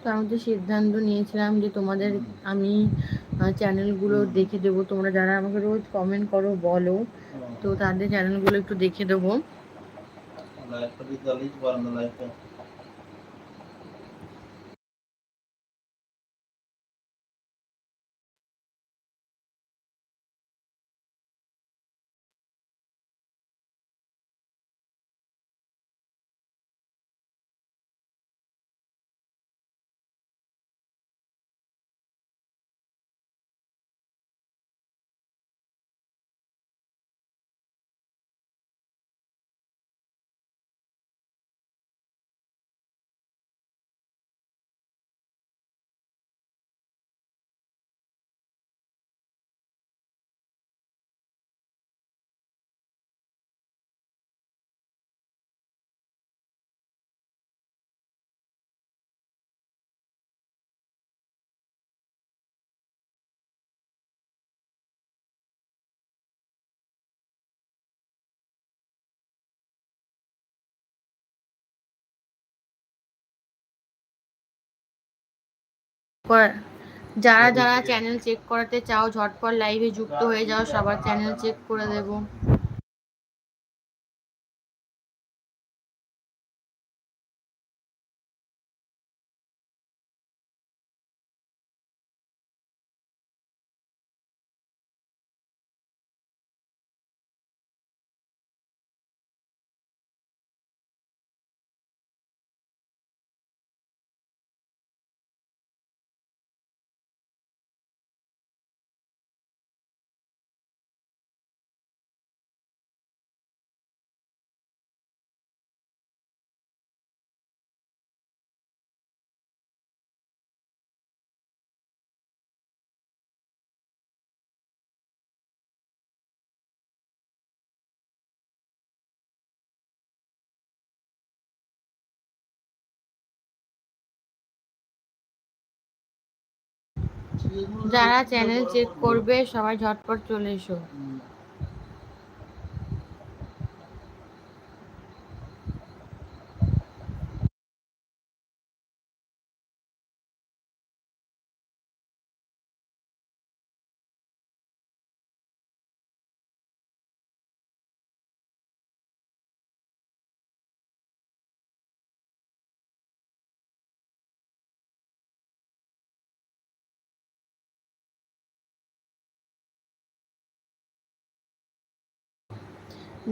তো আমি তো সিদ্ধান্ত নিয়েছিলাম যে তোমাদের আমি চ্যানেলগুলো দেখে দেবো। তোমরা যারা আমাকে রোজ কমেন্ট করো বলো। তো তাদের চ্যানেলগুলো একটু দেখে দেবো। যারা যারা চ্যানেল চেক করাতে চাও ঝটপট লাইভে যুক্ত হয়ে যাও সবার চ্যানেল চেক করে দেবো। যারা চ্যানেল চেক করবে সবাই ঝটপট চলে এসো।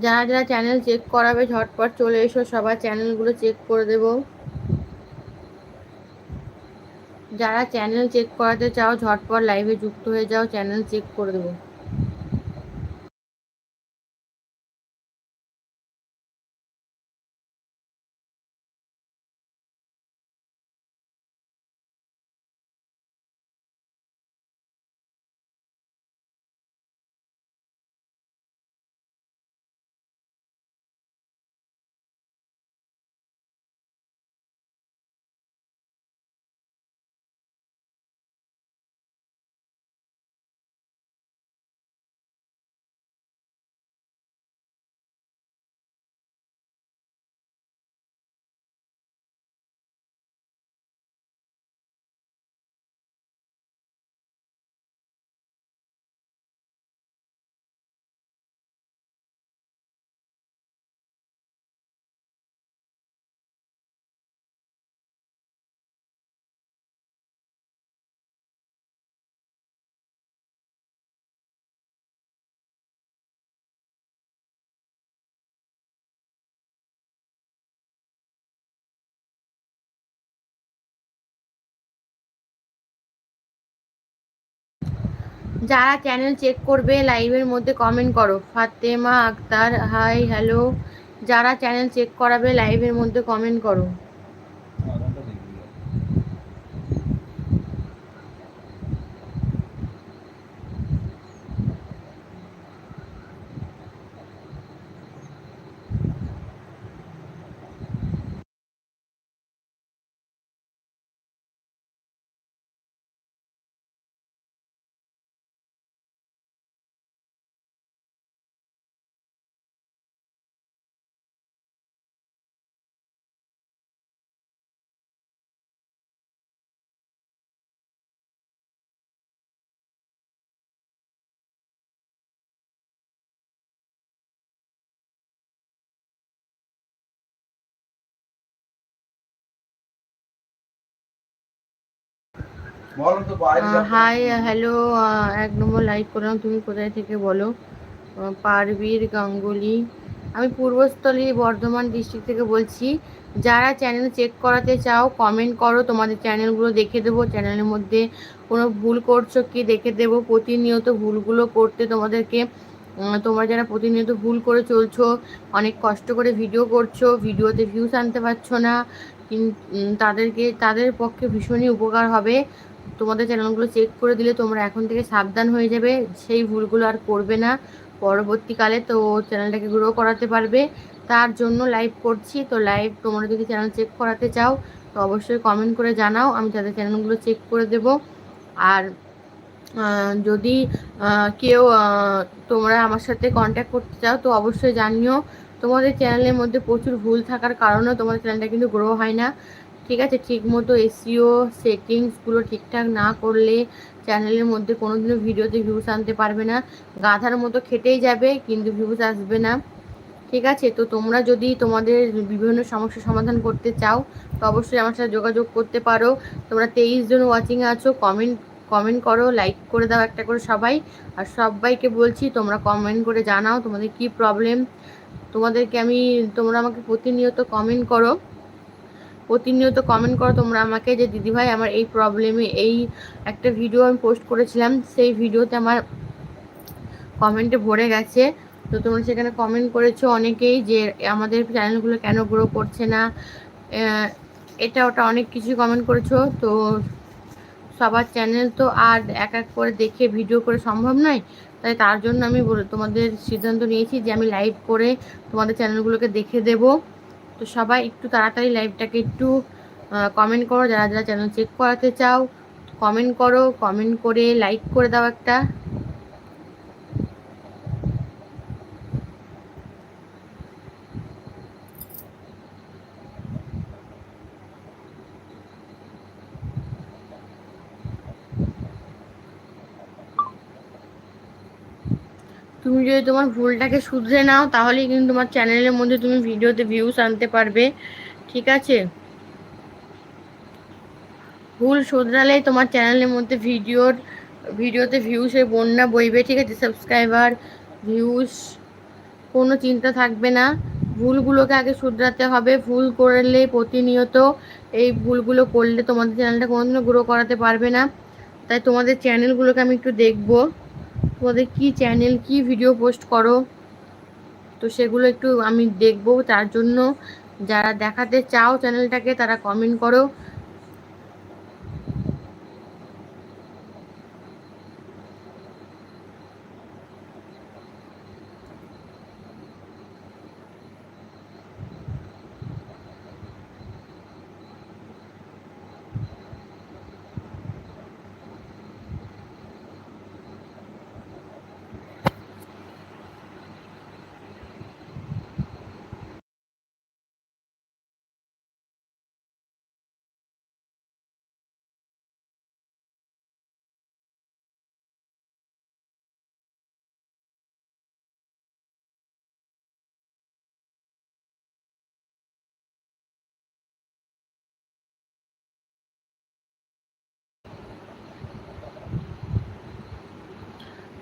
যারা যারা চ্যানেল চেক করাবে, ঝটপট চলে এসো, সবার চ্যানেলগুলো চেক করে দেব। যারা চ্যানেল চেক করাতে চাও, ঝটপট লাইভে যুক্ত হয়ে যাও চ্যানেল চেক করে দেবো। যারা চ্যানেল চেক করবে লাইভের মধ্যে কমেন্ট করো। ফাতেমা আক্তার হাই হ্যালো যারা চ্যানেল চেক করাবে লাইভের মধ্যে কমেন্ট করো। হাই হ্যালো এক নম্বর লাইক করলাম। তুমি কোথায় থেকে বলো? পারবীর গাঙ্গুলি। আমি পূর্বস্থলী বর্ধমান ডিস্ট্রিক্ট থেকে বলছি যারা চ্যানেল চেক করাতে চাও কমেন্ট করো। তোমাদের চ্যানেলগুলো দেখে দেবো। চ্যানেলের মধ্যে কোনো ভুল করছ কি দেখে দেবো। প্রতিনিয়ত ভুলগুলো করতে তোমাদেরকে তোমরা যারা প্রতিনিয়ত ভুল করে চলছো অনেক কষ্ট করে ভিডিও করছ ভিডিওতে ভিউস আনতে পারছ না তাদেরকে তাদের পক্ষে ভীষণই উপকার হবে। তোমাদের চ্যানেলগুলো চেক করে দিলে তোমরা এখন থেকে সাবধান হয়ে যাবে। সেই ভুলগুলো আর করবে না। পরবর্তীকালে তো চ্যানেলটাকে গ্রো করাতে পারবে। তার জন্য লাইভ করছি। তো লাইভ তোমরা যদি চ্যানেল চেক করাতে চাও, তো অবশ্যই কমেন্ট করে জানাও। আমি তাদের চ্যানেলগুলো চেক করে দেব। আর যদি কেউ তোমরা আমার সাথে কন্ট্যাক্ট করতে চাও, তো অবশ্যই জানিও। তোমাদের চ্যানেলের মধ্যে প্রচুর ভুল থাকার কারণে তোমাদের চ্যানেলটা কিন্তু গ্রো হয় না। ঠিক আছে, ঠিক মতো এসিও সেটিংসগুলো ঠিকঠাক না করলে চ্যানেলের মধ্যে কোনোদিনও ভিডিওতে ভিউস আনতে পারবে না। গাধার মতো খেটেই যাবে, কিন্তু ভিউস আসবে না। ঠিক আছে, তো তোমরা যদি তোমাদের বিভিন্ন সমস্যার সমাধান করতে চাও, তো অবশ্যই আমার সাথে যোগাযোগ করতে পারো। তোমরা তেইশ জন ওয়াচিং আছো কমেন্ট কমেন্ট করো লাইক করে দাও একটা করে সবাই। আর সবাইকে বলছি, তোমরা কমেন্ট করে জানাও তোমাদের কি প্রবলেম তোমাদেরকে আমি, তোমরা আমাকে প্রতিনিয়ত কমেন্ট করো। প্রতিনিয়ত কমেন্ট করো, তোমরা আমাকে যে, দিদিভাই, আমার এই প্রবলেমে এই একটা ভিডিও আমি পোস্ট করেছিলাম, সেই ভিডিওতে আমার কমেন্টে ভরে গেছে। তো তোমরা সেখানে কমেন্ট করেছ অনেকেই যে, আমাদের চ্যানেলগুলো কেন গ্রো করছে না? এটা, ওটা অনেক কিছু কমেন্ট করেছ। তো সবার চ্যানেল তো আর এক এক করে দেখে ভিডিও করে সম্ভব নয়। তাই তার জন্য আমি তোমাদের সিদ্ধান্ত নিয়েছি যে, আমি লাইভ করে তোমাদের চ্যানেলগুলোকে দেখে দেব। তো সবাই একটু তাড়াতাড়ি লাইভটাকে একটু কমেন্ট করো। যারা যারা চ্যানেল চেক করাতে চাও কমেন্ট করো। কমেন্ট করে লাইক করে দাও একটা। তুমি যদি তোমার ভুলটাকে শুধরে নাও, তাহলেই কিন্তু তোমার চ্যানেলের মধ্যে তুমি ভিডিওতে ভিউস আনতে পারবে। ঠিক আছে? ভুল শুধরালেই তোমার চ্যানেলের মধ্যে ভিডিওর, ভিডিওতে ভিউসের বন্যা বইবে, ঠিক আছে? সাবস্ক্রাইবার ভিউস কোনো চিন্তা থাকবে না। ভুলগুলোকে আগে শুধরাতে হবে। ভুল করলে প্রতিনিয়ত এই ভুলগুলো করলে তোমাদের চ্যানেলটা কোনোদিনও গ্রো করাতে পারবে না। তাই তোমাদের চ্যানেলগুলোকে আমি একটু দেখব। তোমাদের কি চ্যানেল কি ভিডিও পোস্ট করো? তো সেগুলো একটু আমি দেখব, তার জন্য যারা দেখাতে চাও চ্যানেলটাকে তারা কমেন্ট করো।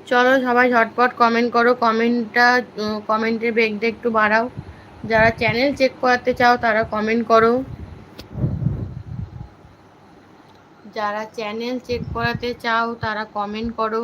চলো সবাই ঝটপট কমেন্ট করো। কমেন্টটা কমেন্টের বেগটা একটু বাড়াও। যারা চ্যানেল চেক করাতে চাও, তারা কমেন্ট করো। যারা চ্যানেল চেক করাতে চাও, তারা কমেন্ট করো।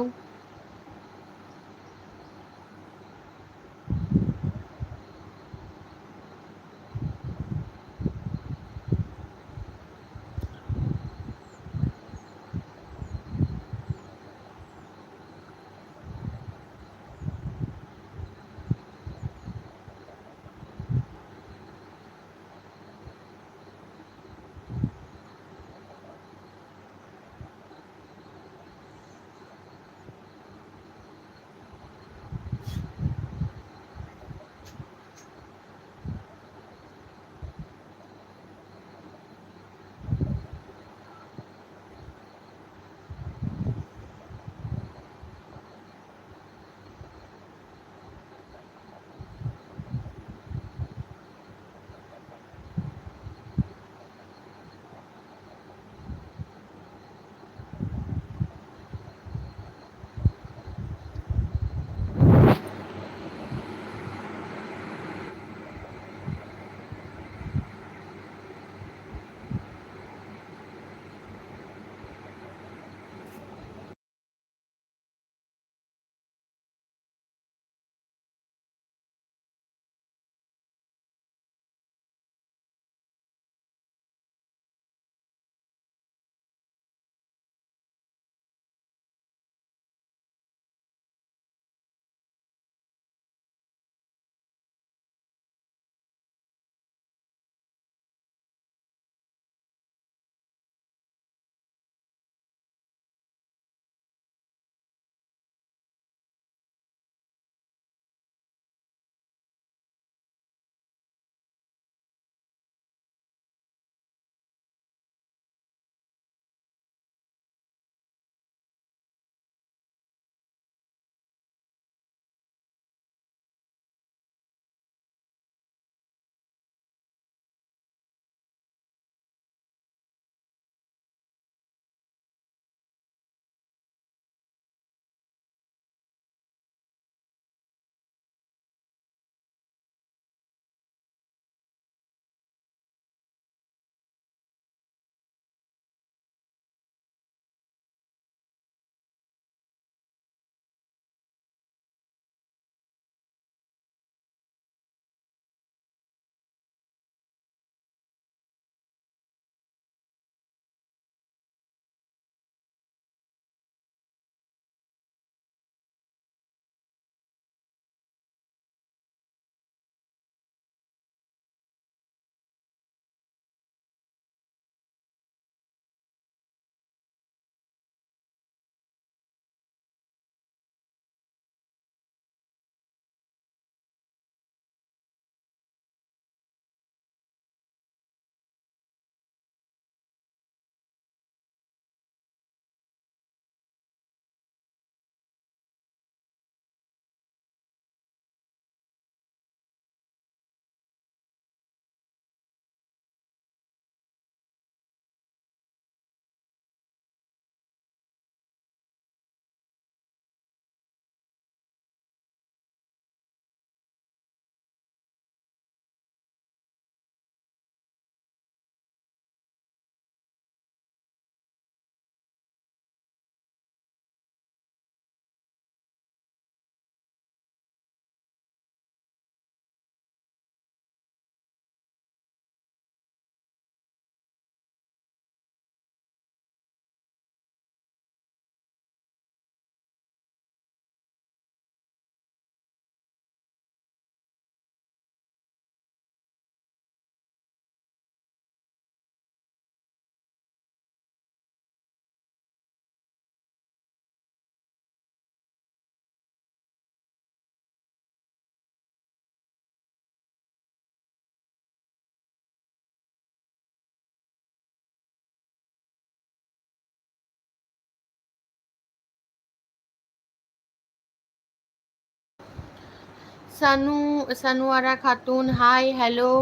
Sanu, Sanuara Khatun, hi, hello.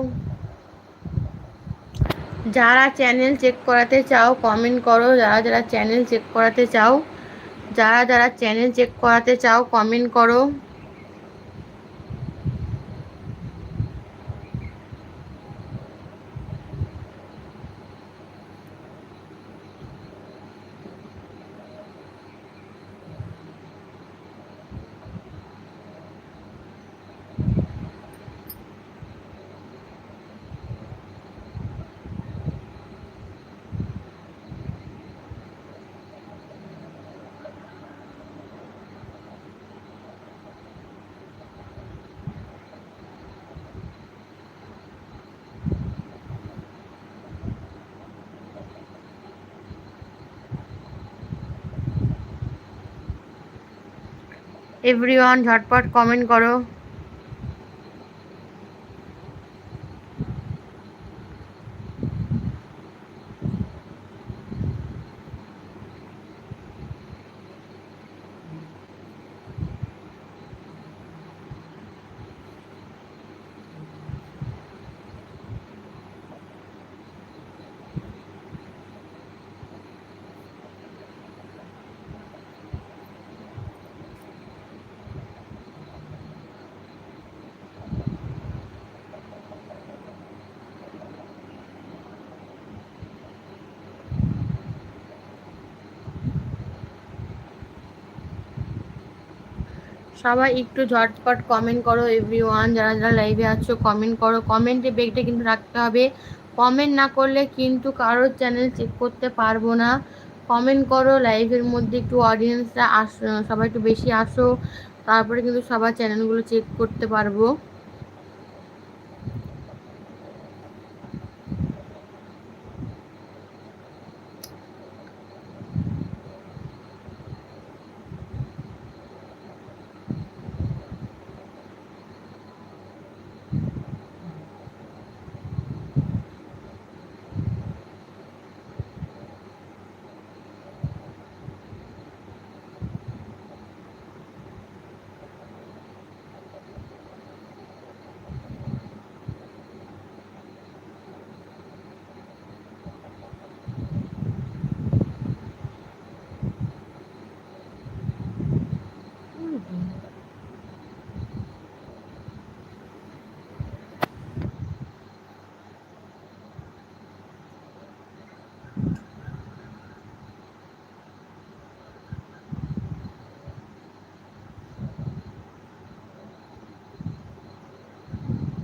যারা চ্যানেল চেক করাতে চাও, কমেন্ট করো। যারা যারা চ্যানেল চেক করাতে চাও, যারা যারা চ্যানেল চেক করাতে চাও, কমেন্ট করো। এভরিওয়ান ঝটপট কমেন্ট করো। সবাই একটু ঝটপট কমেন্ট করো এভরি ওয়ান যারা যারা লাইভে আছো কমেন্ট করো। কমেন্টে বেগটা কিন্তু রাখতে হবে। কমেন্ট না করলে কিন্তু কারোর চ্যানেল চেক করতে পারব না। কমেন্ট করো লাইভের মধ্যে একটু অডিয়েন্সরা আস সবাই একটু বেশি আসো। তারপরে কিন্তু সবার চ্যানেলগুলো চেক করতে পারব।